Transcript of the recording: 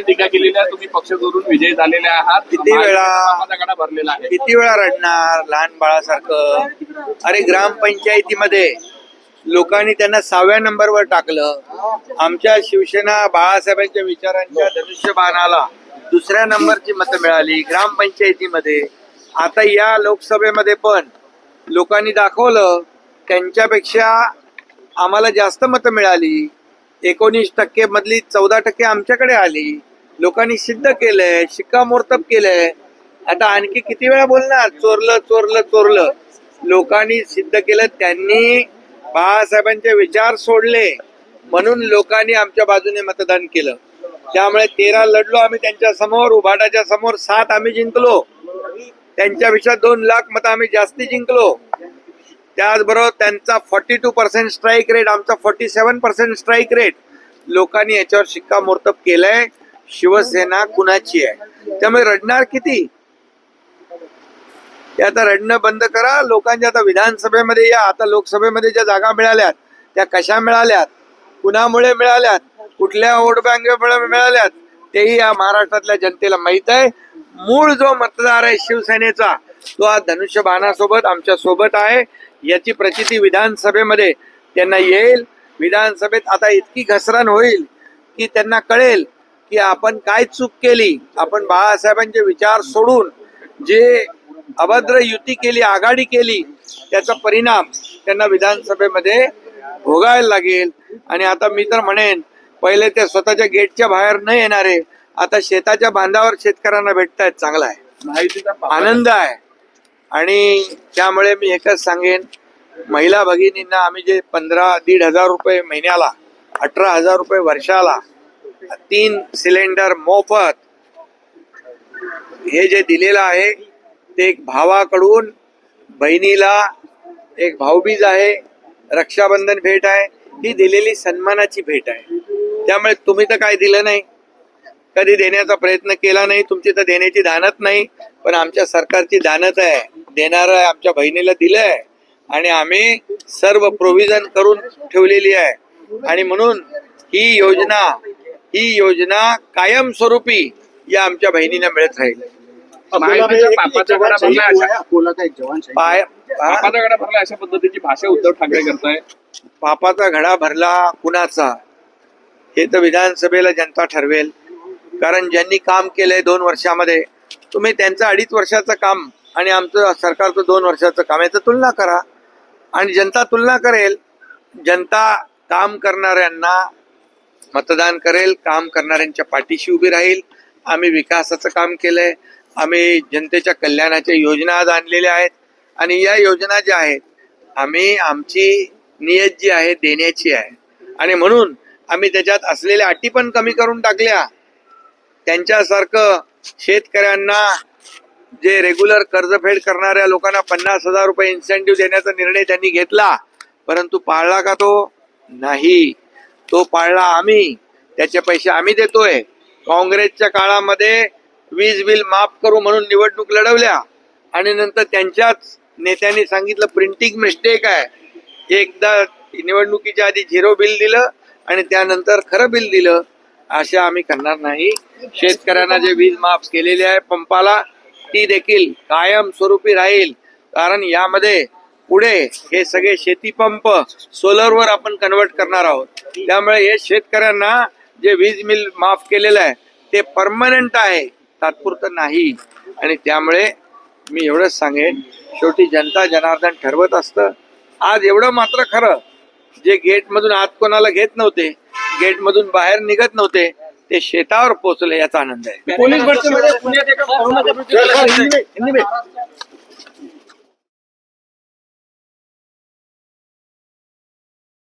टीका केलेली आहे. तुम्ही पक्ष करून विजयी झालेले आहात. किती वेळा- भरलेला आहे. किती वेळा रडणार लहान बाळासारखं? अरे ग्रामपंचायतीमध्ये लोकांनी त्यांना सहाव्या नंबरवर टाकलं. आमच्या शिवसेना बाळासाहेबांच्या विचारांच्या धनुष्यबाणाला दुसऱ्या नंबरची मतं मिळाली ग्रामपंचायतीमध्ये. आता या लोकसभेमध्ये पण लोकांनी दाखवलं त्यांच्यापेक्षा आम्हाला जास्त मतं मिळाली. एकोणीस टक्के मधली चौदा टक्के आमच्याकडे आली. लोकांनी सिद्ध केलंय शिक्कामोर्तब केलंय. आता आणखी किती वेळा बोलणार? चोरलं चोरलं चोरलं. लोकांनी सिद्ध केलं त्यांनी बाळासाहेबांचे विचार सोडले. म्हणून लोकांनी आमच्या बाजूने मतदान केलं. त्यामुळे तेरा लढलो आम्ही त्यांच्यासमोर उभाटाच्या समोर सात आम्ही जिंकलो. त्यांच्यापेक्षा दोन लाख मत आम्ही जास्ती जिंकलो. त्याचबरोबर त्यांचा forty two percent strike rate आमचा forty seven percent strike rate लोकांनी याच्यावर शिक्कामोर्तब केलंय. शिवसेना कुणाची आहे? त्यामुळे रडणार किती? ते आता रडणं बंद करा. लोकांच्या आता विधानसभेमध्ये या. आता लोकसभेमध्ये ज्या जागा मिळाल्यात त्या कशा मिळाल्यात? कुणामुळे मिळाल्यात? कुठल्या वोट बँकेमुळे मिळाल्यात? तेही या महाराष्ट्रातल्या जनतेला माहीत आहे. मूळ जो मतदार आहे शिवसेनेचा तो आज धनुष्य बाणासोबत आमच्यासोबत आहे. याची प्रचिती विधानसभेमध्ये त्यांना येईल. विधानसभेत आता इतकी घसरण होईल की त्यांना कळेल की आपण काय चूक केली आपण बाळासाहेबांचे विचार सोडून जे अभद्र युती केली आघाडी केली त्याचा परिणाम त्यांना विधानसभेमध्ये भोगायला लागेल. आणि आता मी तर म्हणेन पहिले ते स्वतःच्या गेटच्या बाहेर न येणारे आता शेताच्या बांधावर शेतकऱ्यांना भेटतायत चांगला आहे. आनंद आहे. आणि त्यामुळे मी एकच सांगेन महिला भगिनींना आम्ही जे पंधरा दीड हजार रुपये महिन्याला अठरा हजार रुपये वर्षाला तीन सिलेंडर मोफत. हे जे दिलेलं आहे ते एक भावाकडून बहिणीला एक भाऊबीज आहे रक्षाबंधन भेट आहे ही दिलेली सन्मानाची भेट आहे. त्यामुळे तुम्ही तर काय दिलं नाही. कधी देण्याचा प्रयत्न केला नाही तुमची तर देण्याची दानत नाही पण आमच्या सरकारची दानत आहे. देणार आहे आमच्या बहिणीला दिलंय आणि आम्ही सर्व प्रोव्हिजन करून ठेवलेली आहे. आणि म्हणून ही योजना ही योजना कायमस्वरूपी या आमच्या बहिणीला मिळत राहील. अशा पद्धतीची भाषा उद्धव ठाकरे करताय. पापाचा घडा भरला कुणाचा? हे तर विधानसभेला जनता ठरवेल. कारण ज्यांनी काम केलंय दोन वर्षामध्ये तुम्ही त्यांचं अडीच वर्षाचं काम आणि आमचं सरकारचं दोन वर्षाचं काम याचं तुलना करा. आणि जनता तुलना करेल. जनता काम करणाऱ्यांना मतदान करेल काम करणाऱ्यांच्या पाठीशी उभी राहील. आम्ही विकासाचं काम केलंय. आम्ही जनतेच्या कल्याणाच्या योजना आज आणलेल्या आहेत. आणि या योजना ज्या आहेत आम्ही आमची नियत जी आहे देण्याची आहे. आणि म्हणून आम्ही त्याच्यात असलेल्या अटी पण कमी करून टाकल्या. त्यांच्यासारखं शेतकऱ्यांना जे रेग्युलर कर्जफेड करणाऱ्या लोकांना पन्नास हजार रुपये इन्सेंटिव्ह देण्याचा निर्णय त्यांनी घेतला. परंतु पाळला का तो? नाही. तो पाळला आम्ही. त्याचे पैसे आम्ही देतोय. काँग्रेसच्या काळामध्ये वीज बिल माफ करू म्हणून निवडणूक लढवल्या. आणि नंतर त्यांच्याच नेत्यांनी सांगितलं प्रिंटिंग मिस्टेक आहे. एकदा निवडणुकीच्या आधी झिरो बिल दिलं आणि त्यानंतर खरं बिल दिलं असे आम्ही करणार नाही. शेतकऱ्यांना जे वीज माफ केलेली आहे पंपाला ती देखील कायम स्वरूपी राहील. कारण यामध्ये पुढे हे सगळे शेती पंप सोलरवर आपण कन्वर्ट करणार आहोत. त्यामुळे हे शेतकऱ्यांना जे वीज बिल माफ केलेलं आहे ते परमनंट आहे तात्पुरतं नाही. आणि त्यामुळे मी एवढंच सांगेन शेवटी जनता जनार्दन ठरवत असतं. आज एवढं मात्र खरं जे गेटमधून आत कोणाला घेत नव्हते गेटमधून बाहेर निघत नव्हते ते शेतावर पोहोचले याचा आनंद आहे. पोलीस